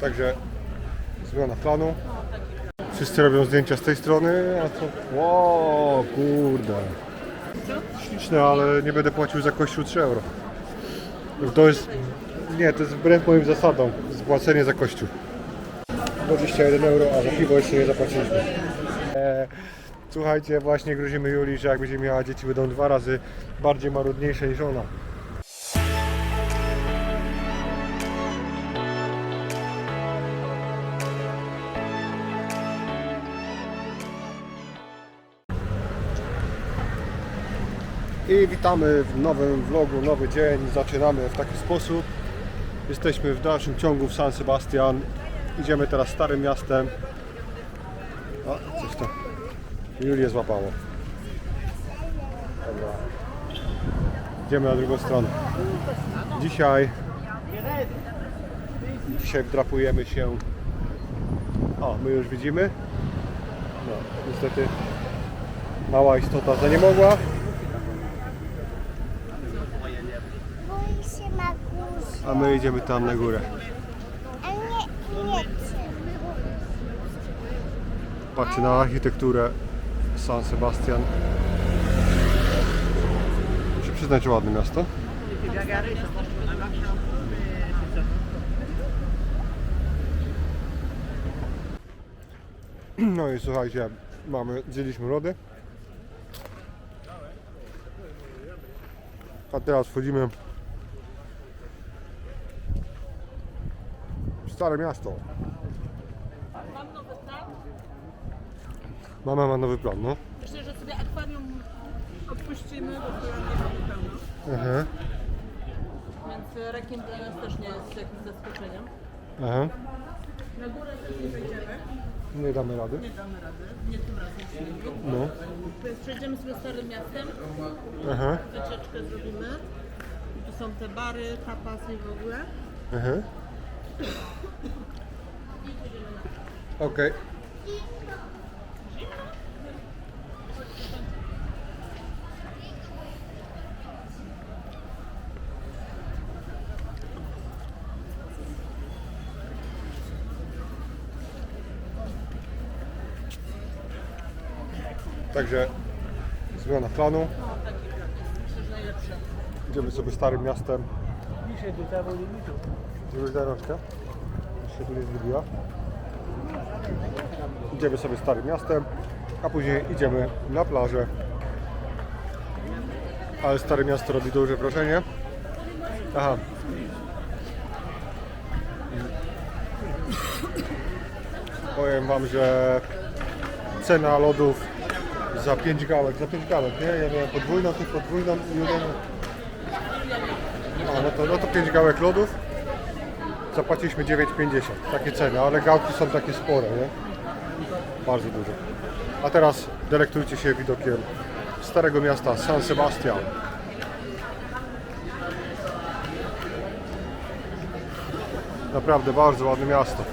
Także zmiana planu. Wszyscy robią zdjęcia z tej strony, a co? Ło, kurde. Śliczne, ale nie będę płacił za kościół 3 euro. To jest, nie, to jest wbrew moim zasadom, zapłacenie za kościół. 21 euro, a za piwo jeszcze nie zapłaciliśmy. Eee, słuchajcie, właśnie grozimy Julii, że jak będzie miała dzieci, będą dwa razy bardziej marudniejsze niż ona. I witamy w nowym vlogu, nowy dzień. Zaczynamy w taki sposób. Jesteśmy w dalszym ciągu w San Sebastian. Idziemy teraz starym miastem. A, coś tam. Julię złapało. Dobra. Idziemy na drugą stronę. Dzisiaj Dzisiaj wdrapujemy się O, my już widzimy No, niestety Mała istota za nie mogła A my idziemy tam na górę A nie, nie chcę. Patrzcie na architekturę San Sebastian. Muszę przyznać, że ładne miasto. No i słuchajcie, mamy, zjedliśmy lody. A teraz wchodzimy stare miasto. Mama ma nowy plan, no. Myślę, że sobie akwarium odpuścimy, bo to nie mamy pełno. Aha, Więc rekin dla nas też nie jest jakimś zaskoczeniem. aha. Na górę też nie wejdziemy, Nie damy rady. nie damy rady, nie tym razem przynajmniej. No, Więc przejdziemy sobie starym miastem, aha, wycieczkę zrobimy. Tu są te bary, tapasy i w ogóle. aha. Okej. Także zmiana planu. Idziemy sobie starym miastem. Już da rączkę. Już się tu nie zgubiła. Idziemy sobie starym miastem, a później idziemy na plażę. Ale stare miasto robi duże wrażenie. Aha. Powiem wam, że cena lodów za 5 gałek, za 5 gałek, nie? Ja miałem podwójną, ty podwójną i Julia a, no to, no to 5 gałek lodów. Zapłaciliśmy 9,50. Takie ceny, ale gałki są takie spore, nie? Bardzo duże. A teraz delektujcie się widokiem starego miasta San Sebastian. Naprawdę bardzo ładne miasto.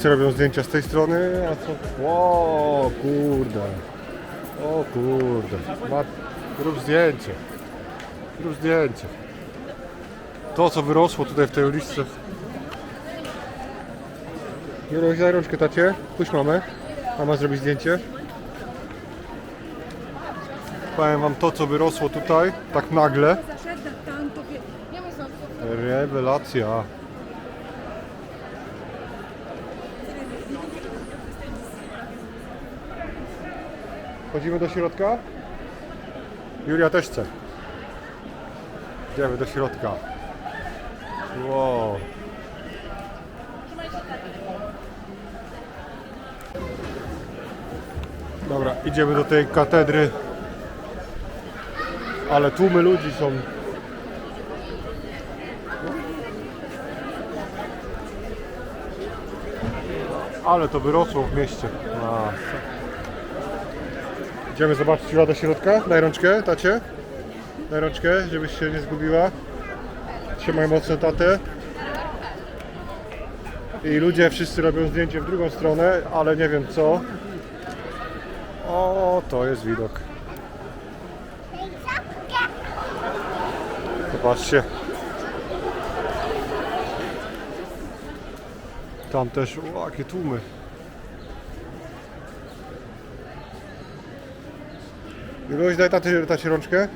Wszyscy robią zdjęcia z tej strony, a co? O kurde. O kurde. Ma... Rób zdjęcie. Rób zdjęcie. To co wyrosło tutaj w tej uliczce. Juroś, daj rączkę tacie. Puść mamę. Mama zrobi zdjęcie. Powiem wam to co wyrosło tutaj, tak nagle. Rewelacja. Chodzimy do środka? Julia też chce. Idziemy do środka. Wow. Dobra, idziemy do tej katedry. Ale tłumy ludzi są. Ale to wyrosło w mieście. A. Idziemy zobaczyć Jula do środka. Daj rączkę, tacie. Daj rączkę, żebyś się nie zgubiła. Trzymaj mocno tatę. I ludzie wszyscy robią zdjęcie w drugą stronę, ale nie wiem co. O, to jest widok. Zobaczcie. Tam też, o, jakie tłumy. Juloś, daj tacie, tacie rączkę.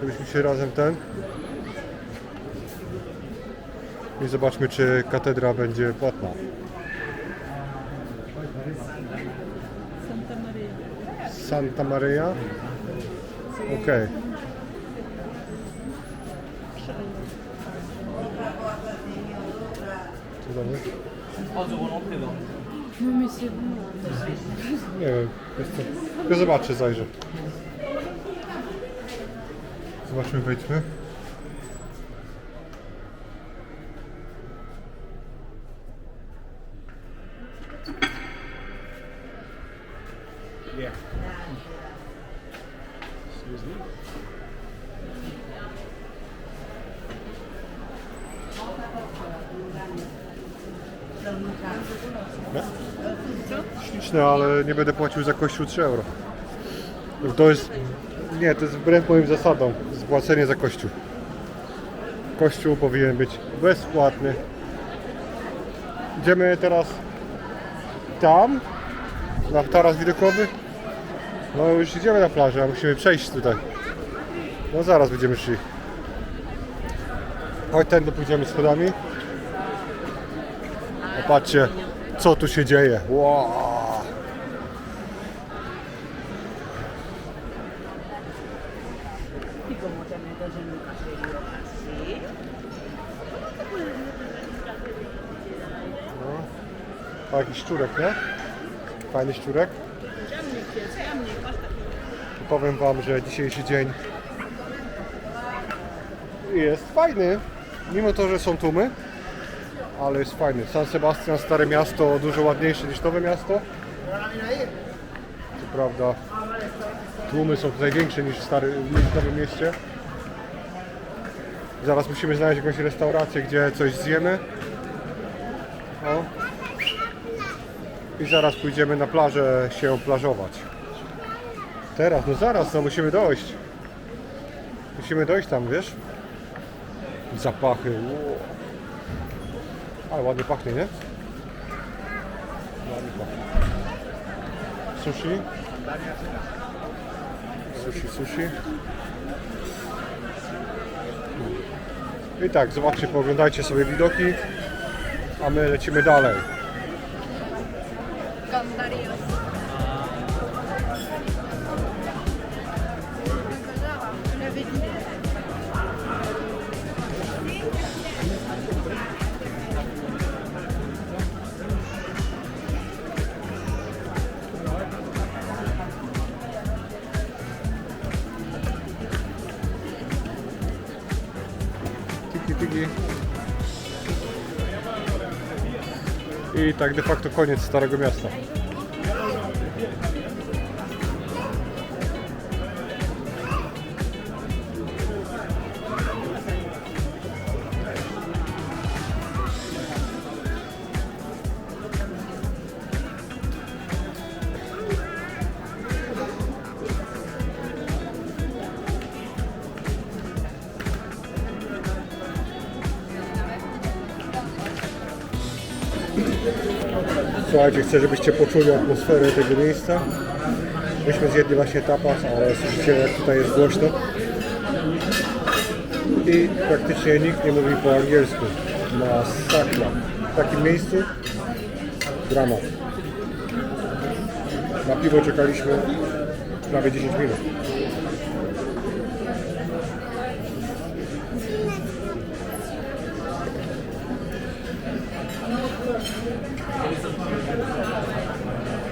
Żebyśmy się razem ten. I zobaczmy, czy katedra będzie płatna. Santa Maria. Santa Maria. Okej. Co dalej? Nie wiem, jest to... Ja zobaczę, zajrzę. Zobaczmy, wejdźmy. Śliczne, ale nie będę płacił za kościół 3 euro. To jest... Nie, to jest wbrew moim zasadom. Zapłacenie za kościół. Kościół powinien być bezpłatny. Idziemy teraz tam, na taras widokowy. No już idziemy na plażę, a musimy przejść tutaj. No zaraz będziemy szli. Chodź tędy pójdziemy schodami. Popatrzcie, co tu się dzieje. Wow. No. Szczurek, nie? Fajny szczurek. I powiem Wam, że dzisiejszy dzień jest fajny. Mimo to, że są tłumy, ale jest fajny. San Sebastian, stare miasto, dużo ładniejsze niż nowe miasto. Co prawda tłumy są tutaj większe niż w, stary, niż w Nowym Mieście. Zaraz musimy znaleźć jakąś restaurację, gdzie coś zjemy. O. I zaraz pójdziemy na plażę się plażować. Teraz, no zaraz, no musimy dojść. Musimy dojść tam, wiesz? Zapachy. Wow. Ale ładnie pachnie, nie? Ładnie pachnie. Sushi. Sushi, sushi. I tak, zobaczcie, pooglądajcie sobie widoki, a my lecimy dalej. Tiki, I tak de facto koniec Starego Miasta. Słuchajcie, chcę, żebyście poczuli atmosferę tego miejsca. Myśmy zjedli właśnie tapas, ale słyszycie jak tutaj jest głośno. I praktycznie nikt nie mówi po angielsku. Masakra. W takim miejscu dramat. Na piwo czekaliśmy prawie 10 minut.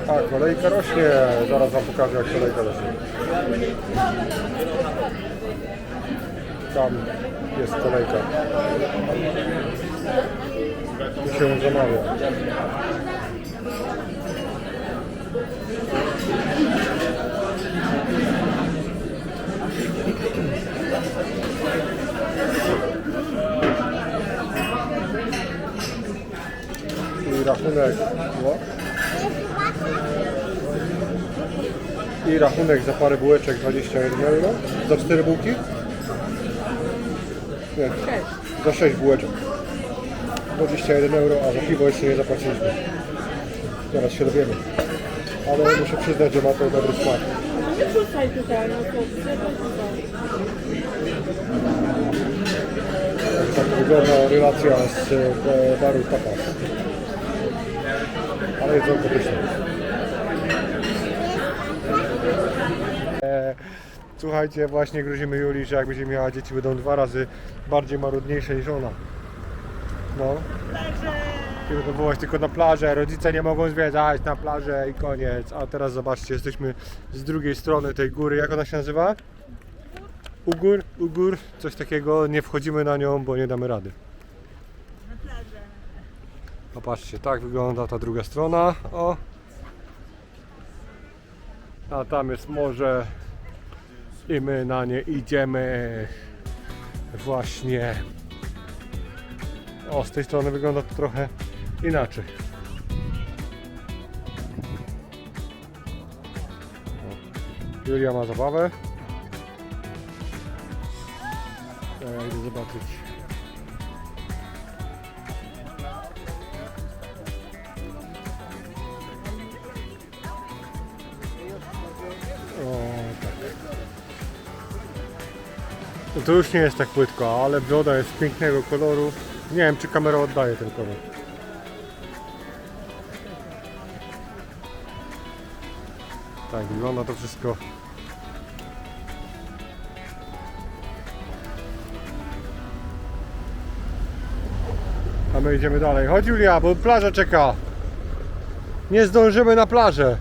A, kolejka rośnie. Zaraz Wam pokażę, jak kolejka rośnie. Tam jest kolejka. Tu się zamawia. I rachunek. No. I rachunek za parę bułeczek 21 euro. Za 4 bułki? Nie, za 6 bułeczek. 21 euro, a za piwo jeszcze nie zapłaciliśmy. Zaraz się dowiemy. Ale muszę przyznać, że ma to dobry smak. Nie wrzucaj tutaj, no trzeba tutaj. Tak wygląda relacja z e, baru tapas. E, Słuchajcie, właśnie grozimy Julii, że jak będzie miała dzieci, będą dwa razy bardziej marudniejsze niż ona. No. I będą wołać tylko na plażę, rodzice nie mogą zwiedzać na plażę i koniec. A teraz zobaczcie, jesteśmy z drugiej strony tej góry. Jak ona się nazywa? Ugór, Ugór, coś takiego. Nie wchodzimy na nią, bo nie damy rady. Popatrzcie, tak wygląda ta druga strona. O. A tam jest morze i my na nie idziemy. Właśnie. O, z tej strony wygląda to trochę inaczej. O. Julia ma zabawę. Ja idę zobaczyć. To już nie jest tak płytko, ale woda jest pięknego koloru. Nie wiem, czy kamera oddaje ten kolor. Tak, wygląda to wszystko. A my idziemy dalej. Chodź Julia, bo plaża czeka. Nie zdążymy na plażę.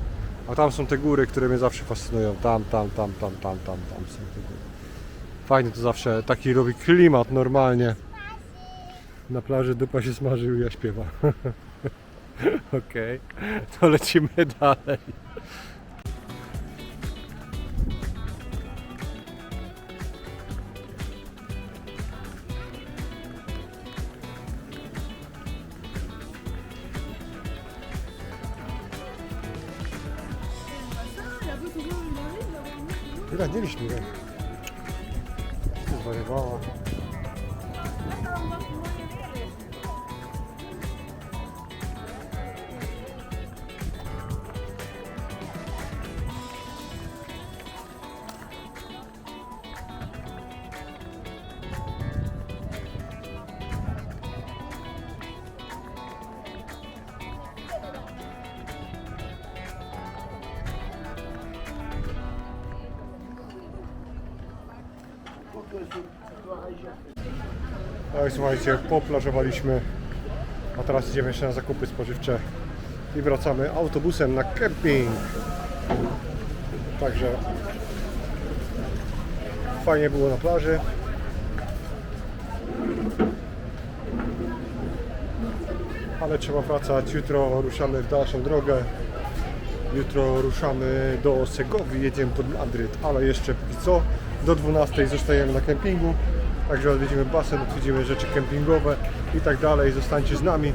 A tam są te góry, które mnie zawsze fascynują. Tam, tam, tam, tam, tam, tam, tam są te góry. Fajnie to zawsze taki robi klimat normalnie. Na plaży dupa się smaży, Julia śpiewa. Okej, to lecimy dalej. Ile nie 我也不知道啊。I słuchajcie, poplażowaliśmy, a teraz idziemy jeszcze na zakupy spożywcze i wracamy autobusem na kemping. Także fajnie było na plaży. Ale trzeba wracać. Jutro ruszamy w dalszą drogę. Jutro ruszamy do Segowi, jedziemy pod Madryt, ale jeszcze póki co do 12 zostajemy na kempingu. Także odwiedzimy basen, odwiedzimy rzeczy kempingowe i tak dalej. Zostańcie z nami.